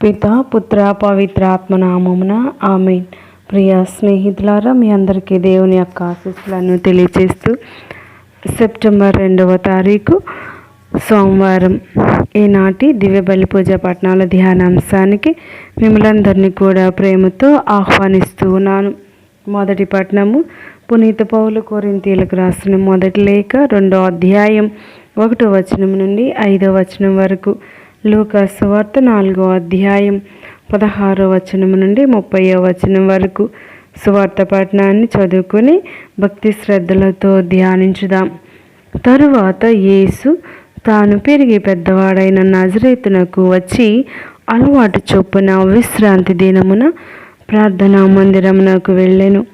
పిత పుత్ర పవిత్ర ఆత్మనామమున ఆమె ప్రియ స్నేహితులారా మీ అందరికీ దేవుని యొక్క ఆశీస్సులను తెలియజేస్తూ సెప్టెంబర్ రెండవ తారీఖు సోమవారం ఈనాటి దివ్య బలి పూజ పట్టణాల ధ్యానాంశానికి మిమ్మలందరినీ కూడా ప్రేమతో ఆహ్వానిస్తూ ఉన్నాను. మొదటి పట్టణము పునీత పౌలు కోరింతీలకు రాసిన మొదటి లేఖ రెండో అధ్యాయం ఒకటో వచనం నుండి ఐదో వచనం వరకు. లూకాసు వార్త నాలుగో అధ్యాయం పదహారో వచనం నుండి ముప్పై వచనం వరకు. సువార్త పట్టణాన్ని చదువుకొని భక్తి శ్రద్ధలతో ధ్యానించుదాం. తరువాత యేసు తాను పెరిగి పెద్దవాడైన నజరేతునకు వచ్చి అలవాటు చొప్పున విశ్రాంతి దినమున ప్రార్థనా మందిరమునకు వెళ్ళాను.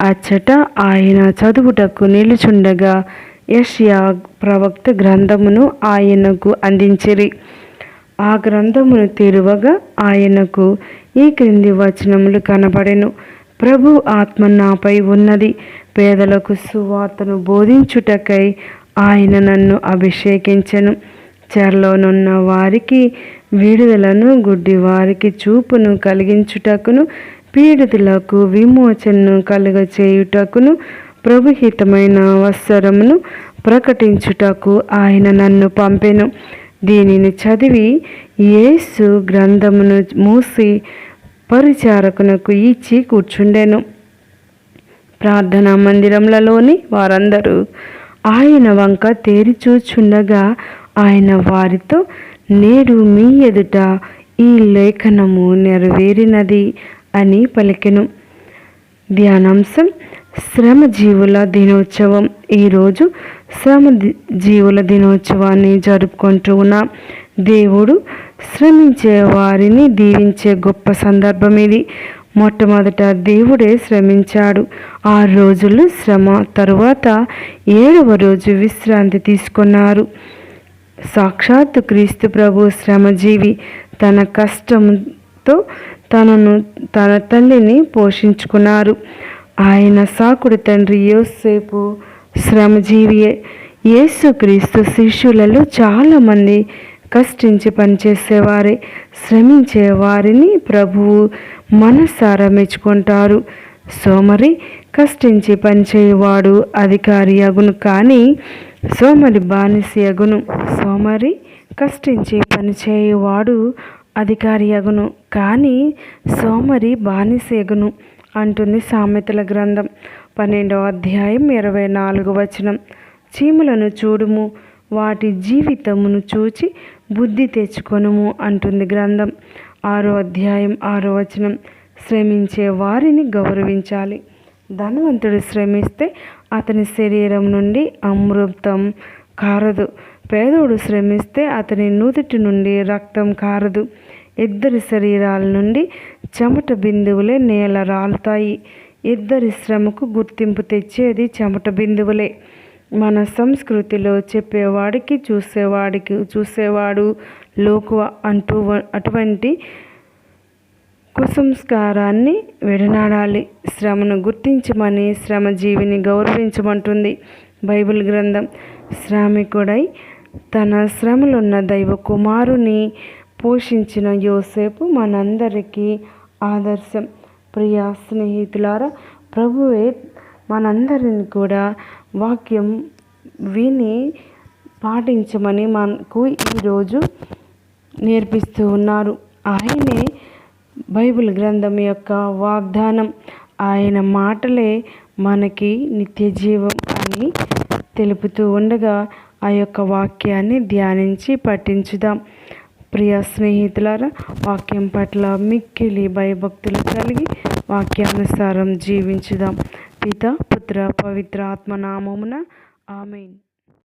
అచ్చట ఆయన చదువుటకు నిలుచుండగా యష్యా ప్రవక్త గ్రంథమును ఆయనకు అందించిరి. ఆ గ్రంథమును తెరువగా ఆయనకు ఈ క్రింది వచనములు కనబడెను. ప్రభు ఆత్మ నాపై ఉన్నది. పేదలకు సువార్తను బోధించుటకై ఆయన నన్ను అభిషేకించను. చెరలోనున్న వారికి విడుదలను గుడ్డి వారికి చూపును కలిగించుటకును పీడితులకు విమోచనను కలుగ చేయుటకును ప్రభుహితమైన అవసరమును ప్రకటించుటకు ఆయన నన్ను పంపెను. దీనిని చదివి యేసు గ్రంథమును మూసి పరిచారకునకు ఇచ్చి కూర్చుండెను. ప్రార్థనా మందిరములలోని వారందరూ ఆయన వంక తేరిచూచుండగా ఆయన వారితో నేడు మీ ఎదుట ఈ లేఖనము నెరవేరినది అని పలికెను. ధ్యానాంశం శ్రమజీవుల దినోత్సవం. ఈరోజు శ్రమ జీవుల దినోత్సవాన్ని జరుపుకుంటూ ఉన్న దేవుడు శ్రమించే వారిని దీవించే గొప్ప సందర్భం ఇది. మొట్టమొదట దేవుడే శ్రమించాడు. ఆరు రోజులు శ్రమ తరువాత ఏడవ రోజు విశ్రాంతి తీసుకున్నారు. సాక్షాత్తు క్రీస్తు ప్రభు శ్రమజీవి. తన కష్టంతో తనను తన తల్లిని పోషించుకున్నారు. ఆయన సాకుడు తండ్రి యోసేపు శ్రమజీవియే. యేసుక్రీస్తు శిష్యులలో చాలామంది కష్టించి పనిచేసేవారే శ్రమించే వారిని ప్రభువు మనసారా మెచ్చుకుంటారు. సోమరి కష్టించి పనిచేయవాడు అధికారి అగును కానీ సోమరి బానిసి అగును. సోమరి కష్టించి పనిచేయవాడు అధికారి అగును కానీ సోమరి బానిసి అగును. అంటుంది సామెతల గ్రంథం. పన్నెండవ అధ్యాయం ఇరవై నాలుగు వచనం. చీమలను చూడుము వాటి జీవితమును చూచి బుద్ధి తెచ్చుకొనుము అంటుంది గ్రంథం. ఆరో అధ్యాయం ఆరో వచనం. శ్రమించే వారిని గౌరవించాలి. ధనవంతుడు శ్రమిస్తే అతని శరీరం నుండి అమృతం కారదు. పేదోడు శ్రమిస్తే అతని నుదుటి నుండి రక్తం కారదు. ఇద్దరి శరీరాల నుండి చెమట బిందువులే నేల రాలుతాయి. ఇద్దరి శ్రమకు గుర్తింపు తెచ్చేది చెమట బిందువులే. మన సంస్కృతిలో చెప్పేవాడికి చూసేవాడికి చూసేవాడు లోకువ అంటూ అటువంటి కుసంస్కారాన్ని విడనాడాలి. శ్రమను గుర్తించమని శ్రమజీవిని గౌరవించమంటుంది బైబిల్ గ్రంథం. శ్రామికుడై తన శ్రమలున్న దైవ కుమారుని పోషించిన యోసేపు మనందరికీ ఆదర్శం. ప్రియ స్నేహితులారా ప్రభువే మనందరిని కూడా వాక్యం విని పాటించమని మనకు ఈరోజు నేర్పిస్తూ ఉన్నారు. ఆయనే బైబిల్ గ్రంథం యొక్క వాగ్దానం. ఆయన మాటలే మనకి నిత్య జీవం అని తెలుపుతూ ఉండగా ఆ యొక్క వాక్యాన్ని ధ్యానించి పఠించుదాం. ప్రియ స్నేహితులారా వాక్యం పట్ల మిక్కిలి భయభక్తులు కలిగి వాక్యానుసారం జీవించుదాం. పిత పుత్ర పవిత్ర ఆత్మనామమున ఆమెన్.